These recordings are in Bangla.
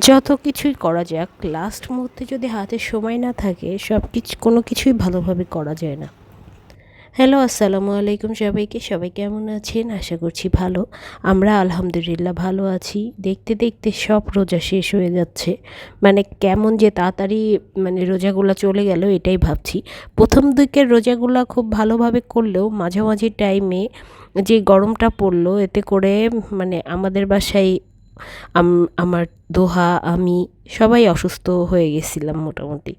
যত কিছুই করা যাক লাস্ট মুহূর্তে যদি হাতে সময় না থাকে সব কিছু কোনো কিছুই ভালোভাবে করা যায় না। হ্যালো আসসালামু আলাইকুম সবাইকে। সবাই কেমন আছেন? আশা করছি ভালো। আমরা আলহামদুলিল্লাহ ভালো আছি। দেখতে দেখতে সব রোজা শেষ হয়ে যাচ্ছে। মানে কেমন যে তাড়াতাড়ি মানে রোজাগুলো চলে গেল, এটাই ভাবছি। প্রথম দিকের রোজাগুলো খুব ভালোভাবে করলেও মাঝামাঝি টাইমে যে গরমটা পড়ল, এতে করে মানে আমাদের বাসায় আমার দোহা, আমি সবাই অসুস্থ হয়ে গেছিলাম মোটামুটি।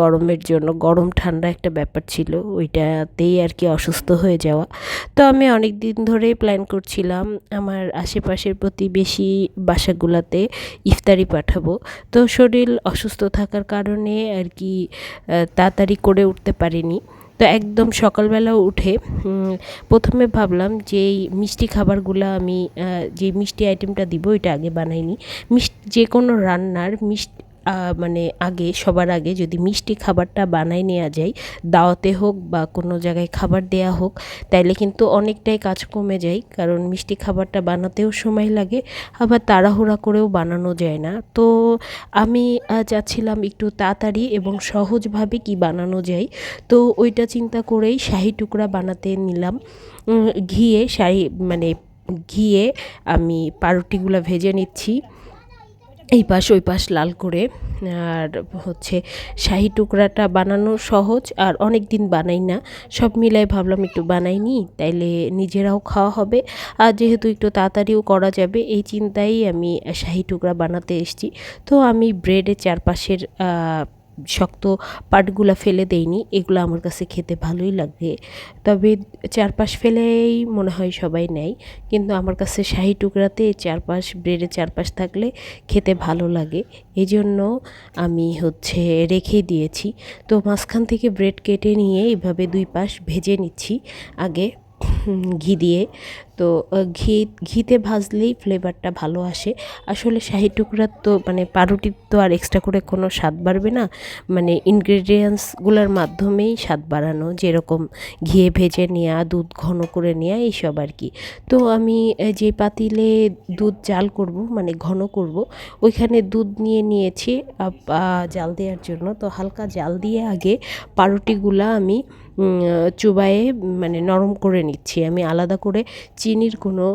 গরমের জন্য, গরম ঠান্ডা একটা ব্যাপার ছিল, ওইটাতেই আর কি অসুস্থ হয়ে যাওয়া। তো আমি অনেক দিন ধরেই প্ল্যান করছিলাম, আমার আশেপাশের প্রতিবেশী বাসাগুলাতে ইফতারি পাঠাবো। তো শরীর অসুস্থ থাকার কারণে আর কি তাড়াতাড়ি করে উঠতে পারিনি। তো একদম সকালবেলা উঠে প্রথমে ভাবলাম যে এই মিষ্টি খাবারগুলো আমি যে মিষ্টি আইটেমটা দিব এটা আগে বানাইনি। মিষ্টি যে কোনো রান্নার মিষ্টি মানে আগে, সবার আগে যদি মিষ্টি খাবারটা বানাই নেওয়া যায়, দাওয়াতে হোক বা কোনো জায়গায় খাবার দেয়া হোক, তাইলে কিন্তু অনেকটাই কাজ কমে যায়। কারণ মিষ্টি খাবারটা বানাতেও সময় লাগে, আবার তাড়াহুড়া করেও বানানো যায় না। তো আমি চাচ্ছিলাম একটু তাড়াতাড়ি এবং সহজভাবে কি বানানো যায়। তো ওইটা চিন্তা করেই শাহি টুকরা বানাতে নিলাম। ঘিয়ে শাহি মানে ঘিয়ে আমি পাউরুটিগুলো ভেজে নিচ্ছি। এই পাশ, ওই পাশ লাল করে। আর হচ্ছে শাহি টুকরাটা বানানো সহজ, আর অনেক দিন বানাই না। সব মিলাই ভাবলাম একটু বানাই নি, তাইলে নিজেরাও খাওয়া হবে। আর যেহেতু একটু তাড়াতাড়িও করা যাবে, এই চিন্তাই আমি শাহি টুকরা বানাতে এসেছি। তো আমি ব্রেডের চারপাশের শক্ত পাটগুলো ফেলে দেইনি, এগুলো আমার কাছে খেতে ভালোই লাগে। তবে চারপাশ ফেলেই মনে হয় সবাই নেয়, কিন্তু আমার কাছে শাহি টুকরাতে চারপাশ, ব্রেডের চারপাশ থাকলে খেতে ভালো লাগে। এই জন্য আমি হচ্ছে রেখে দিয়েছি। তো মাঝখান থেকে ব্রেড কেটে নিয়ে এইভাবে দুই পাশ ভেজে নিচ্ছি। আগে ঘি দিয়ে তো ঘি, ঘিতে ভাজলেই ফ্লেভারটা ভালো আসে। আসলে শাহি টুকরার তো মানে পাউরুটির তো আর এক্সট্রা করে কোনো স্বাদ বাড়বে না। মানে ইনগ্রেডিয়েন্টসগুলোর মাধ্যমেই স্বাদ বাড়ানো, যেরকম ঘিয়ে ভেজে নেওয়া দুধ ঘন করে নেওয়া এইসব আর কি। তো আমি যে পাতিলে দুধ জাল করব মানে ঘন করব, ওইখানে দুধ নিয়ে নিয়েছি জাল দেওয়ার জন্য। তো হালকা জাল দিয়ে আগে পাউরুটিগুলা আমি চুবায়ে মানে নরম করে নিচ্ছি। আমি আলাদা করে চিনির কোনো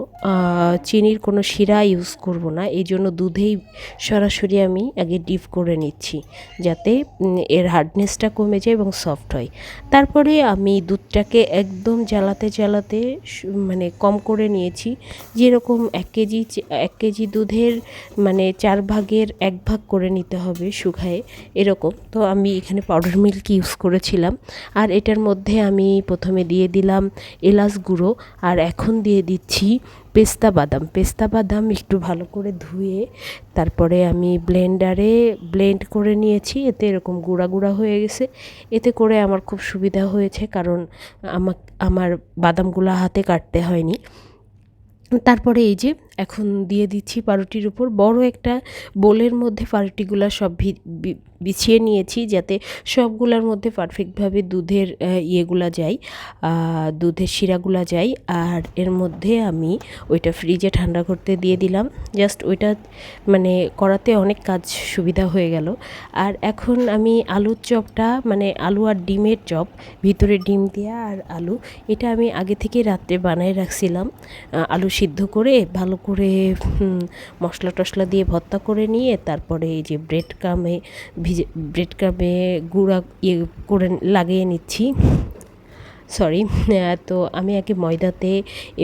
চিনির কোনো শিরা ইউজ করব না। এই জন্য দুধেই সরাসরি আমি আগে ডিপ করে নিচ্ছি যাতে এর হার্ডনেসটা কমে যায় এবং সফট হয়। তারপরে আমি দুধটাকে একদম জ্বালাতে জ্বালাতে মানে কম করে নিয়েছি। যেরকম এক কেজি এক কেজি দুধের মানে চার ভাগের এক ভাগ করে নিতে হবে শুকায়ে এরকম। তো আমি এখানে পাউডার মিল্ক ইউজ করেছিলাম। আর এটার মধ্যে আমি প্রথমে দিয়ে দিলাম এলাচ গুঁড়ো। আর এখন দিয়ে দিচ্ছি পেস্তা বাদাম। পেস্তা বাদাম একটু ভালো করে ধুয়ে তারপরে আমি ব্লেন্ডারে ব্লেন্ড করে নিয়েছি। এতে এরকম গুঁড়া গুঁড়া হয়ে গেছে। এতে করে আমার খুব সুবিধা হয়েছে কারণ আমার আমার বাদামগুলো হাতে কাটতে হয়নি। তারপরে এই যে এখন দিয়ে দিচ্ছি পাউরুটির উপর। বড় একটা বোলের মধ্যে পাউরুটিগুলো সব বিছিয়ে নিয়েছি যাতে সবগুলোর মধ্যে পারফেক্টভাবে দুধের ইয়েগুলা যায় দুধের শিরাগুলা যায়। আর এর মধ্যে আমি ওইটা ফ্রিজে ঠান্ডা করতে দিয়ে দিলাম। জাস্ট ওইটা মানে করাতে অনেক কাজ সুবিধা হয়ে গেল। আর এখন আমি আলুর চপটা মানে আলু আর ডিমের চপ, ভিতরে ডিম দেওয়া আর আলু, এটা আমি আগে থেকে রাত্রে বানায় রাখছিলাম আলু সিদ্ধ করে ভালো করে মশলা টশলা দিয়ে ভর্তা করে নিয়ে তারপরে এই যে ব্রেড কামে ভিজে ব্রেড কামে গুঁড়া ইয়ে করে লাগিয়ে নিচ্ছি। সরি তো আমি আগে ময়দাতে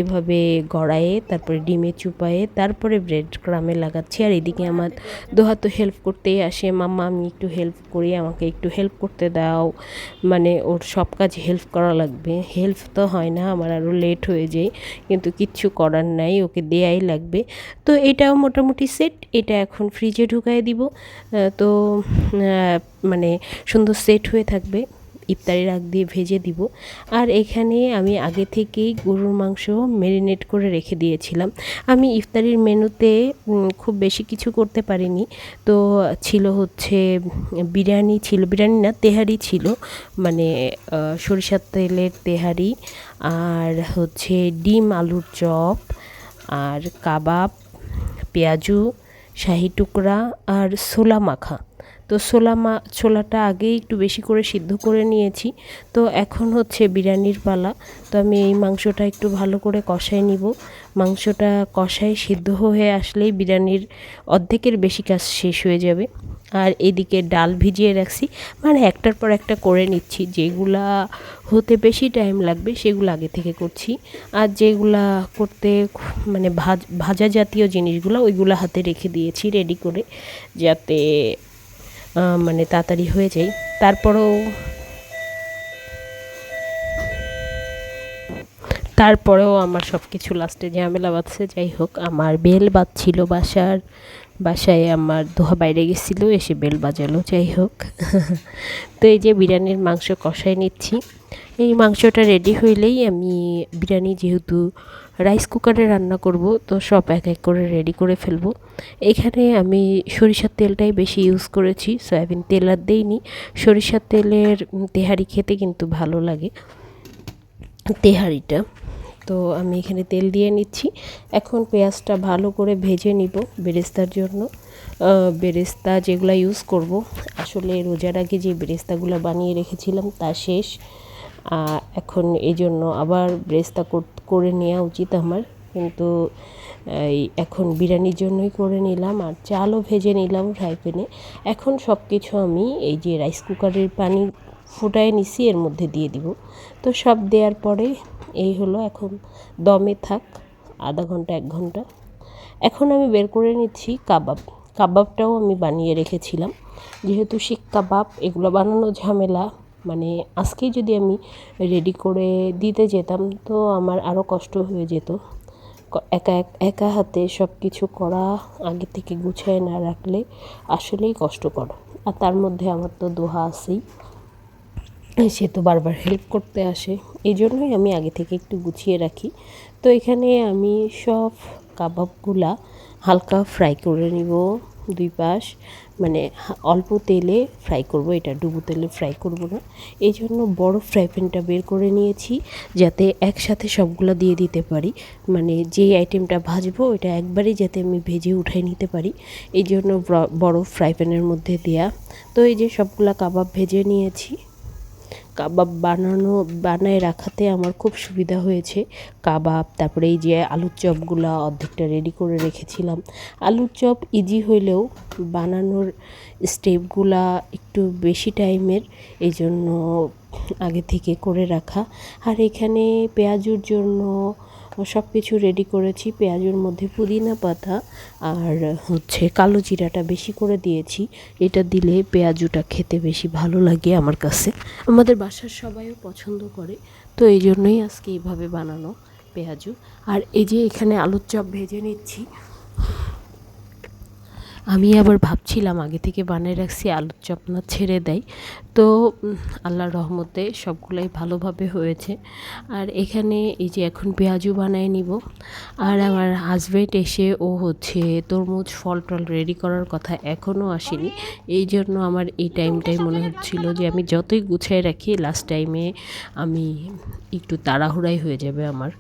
এভাবে গড়ায়ে, তারপরে ডিমে চুপায়ে, তারপরে ব্রেড ক্রামে লাগাচ্ছি। আর এদিকে আমার দোহা তো হেল্প করতেই আসে। মাম্মা, আমি একটু হেল্প করি, আমাকে একটু হেল্প করতে দাও। মানে ওর সব কাজ হেল্প করা লাগবে। হেল্প তো হয় না, আমার আরও লেট হয়ে যায়। কিন্তু কিচ্ছু করার নাই, ওকে দেয়াই লাগবে। তো এটাও মোটামুটি সেট এটা এখন ফ্রিজে ঢুকাই দিব। তো মানে সুন্দর সেট হয়ে থাকবে। ইফতারির আগ দিয়ে ভেজে দিব। আর এখানে আমি আগে থেকেই গরুর মাংস ম্যারিনেট করে রেখে দিয়েছিলাম। আমি ইফতারির মেনুতে খুব বেশি কিছু করতে পারিনি। তো ছিল হচ্ছে, বিরিয়ানি ছিল, বিরিয়ানি না, তেহারি ছিল। মানে সরিষার তেলের তেহারি, আর হচ্ছে ডিম আলুর চপ, আর কাবাব, পেঁয়াজু, শাহি টুকরা, আর ছোলা মাখা। তো ছোলা মা, ছোলাটা আগেই একটু বেশি করে সিদ্ধ করে নিয়েছি। তো এখন হচ্ছে বিরিয়ানির পালা। তো আমি এই মাংসটা একটু ভালো করে কষাই নিব। মাংসটা কষাই সিদ্ধ হয়ে আসলেই বিরিয়ানির অর্ধেকের বেশি কাজ শেষ হয়ে যাবে। আর এদিকে ডাল ভিজিয়ে রাখছি। মানে একটার পর একটা করে নিচ্ছি। যেগুলা হতে বেশি টাইম লাগবে সেগুলো আগে থেকে করছি। আর যেগুলা করতে মানে ভাজা জাতীয় জিনিসগুলো ওইগুলো হাতে রেখে দিয়েছি রেডি করে। যাতে মানে তাড়াতাড়ি হয়ে যায়। তারপরেও তারপরেও আমার সব কিছু লাস্টে ঝামেলা বাঁধছে। যাই হোক, আমার বেল বাজছিল বাসার, বাসায় আমার দোহা বাইরে গেছিল, এসে বেল বাজালো। যাই হোক, তো এই যে বিরিয়ানির মাংস কষাই নিচ্ছি। এই মাংসটা রেডি হইলেই আমি বিরিয়ানি যেহেতু রাইস কুকারে রান্না করব, তো সব এক এক করে রেডি করে ফেলব। এখানে আমি সরিষার তেলটাই বেশি ইউজ করেছি, সয়াবিন তেল আর দেইনি। সরিষার তেলের তেহারি খেতে কিন্তু ভালো লাগে, তেহারিটা। তো আমি এখানে তেল দিয়ে নিচ্ছি। এখন পেঁয়াজটা ভালো করে ভেজে নিব বেরেস্তার জন্য। বেরেস্তা যেগুলো ইউজ করব, আসলে রোজার আগে যে বেরেস্তাগুলো বানিয়ে রেখেছিলাম তা শেষ। এখন এই জন্য আবার বেরেস্তা করে নেওয়া উচিত আমার। কিন্তু, এই এখন বিরিয়ানির জন্যই করে নিলাম আর চালও ভেজে নিলাম ফ্রাই প্যানে এখন সব কিছু আমি এই যে রাইস কুকারের পানি ফুটায় নিছি, এর মধ্যে দিয়ে দিব। তো সব দেওয়ার পরে এই হলো এখন দমে থাক, আধা ঘণ্টা, এক ঘণ্টা। এখন আমি বের করে নিচ্ছি কাবাব। কাবাবটাও আমি বানিয়ে রেখেছিলাম। যেহেতু শিক কাবাব, এগুলো বানানো ঝামেলা মানে আজকেই যদি আমি রেডি করে দিতে যেতাম, তো আমার আরও কষ্ট হয়ে যেত। একা একা হাতে সব কিছু করা, আগে থেকে গুছিয়ে না রাখলে আসলেই কষ্টকর। আর তার মধ্যে আমার তো দোহা আছেই। সে তো বারবার হেল্প করতে আসে। এই জন্যই আমি আগে থেকে একটু গুছিয়ে রাখি। তো এখানে আমি সব কাবাবগুলা হালকা ফ্রাই করে নিব। দুই পাশ মানে অল্প তেলে ফ্রাই করব, এটা ডুবো তেলে ফ্রাই করব না। এই জন্য বড় ফ্রাই প্যানটা বের করে নিয়েছি, যাতে একসাথে সবগুলো দিয়ে দিতে পারি। মানে যেই আইটেমটা ভাজবো, ওইটা একবারেই যাতে আমি ভেজে উঠাই নিতে পারি। এই জন্য বড় ফ্রাই প্যানের মধ্যে দেয়া। তো এই যে সবগুলা কাবাব ভেজে নিয়েছি। কাবাব বানানো, বানায় রাখাতে আমার খুব সুবিধা হয়েছে। কাবাব, তারপরে এই যে আলুর চপগুলো অর্ধেকটা রেডি করে রেখেছিলাম। আলুর চপ ইজি হইলেও বানানোর স্টেপগুলা একটু বেশি টাইমের এই জন্য আগে থেকে করে রাখা। আর এখানে পেঁয়াজুর জন্য সব কিছু রেডি করেছি। পেঁয়াজের মধ্যে পুদিনা পাতা আর হচ্ছে কালো জিরাটা বেশি করে দিয়েছি। এটা দিলে পেঁয়াজুটা খেতে বেশি ভালো লাগে আমার কাছে। আমাদের বাসার সবাইও পছন্দ করে, তো এই জন্যই আজকে এইভাবে বানানো পেঁয়াজু। আর এই যে এখানে আলুর চপ ভেজে নিচ্ছি। আমি আবার ভাবছিলাম আগে থেকে বানিয়ে রাখছি, আলুর চপ না ছেড়ে দেয় তো আল্লাহর রহমতে সবগুলাই ভালোভাবে হয়েছে। আর এখানে এই যে এখন পেঁয়াজু বানায় নিব। আর আমার হাজব্যান্ড এসে, ও হচ্ছে তরমুজ, ফল টল রেডি করার কথা এখনও আসেনি। এই জন্য আমার এই টাইমটাই মনে হচ্ছিল যে আমি যতই গুছাই রাখি লাস্ট টাইমে আমি একটু তাড়াহুড়াই হয়ে যাবে আমার।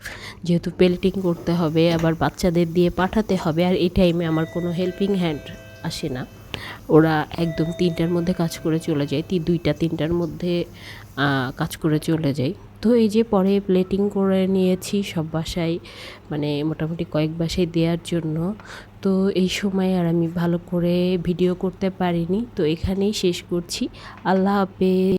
যেহেতু পেল্টিং করতে হবে, আবার বাচ্চাদের দিয়ে পাঠাতে হবে, আর এই টাইমে আমার কোনো হেল্পিং হ্যান্ড আসে না। ওরা একদম তিনটার মধ্যে কাজ করে চলে যায়, তি, দুইটা তিনটার মধ্যে কাজ করে চলে যায়। তো এই যে পরে প্লেটিং করে নিয়েছি সব বাসায় মানে মোটামুটি কয়েক বাসায় দেওয়ার জন্য। তো এই সময় আর আমি ভালো করে ভিডিও করতে পারিনি। তো এখানেই শেষ করছি। আল্লাহ হাফেজ।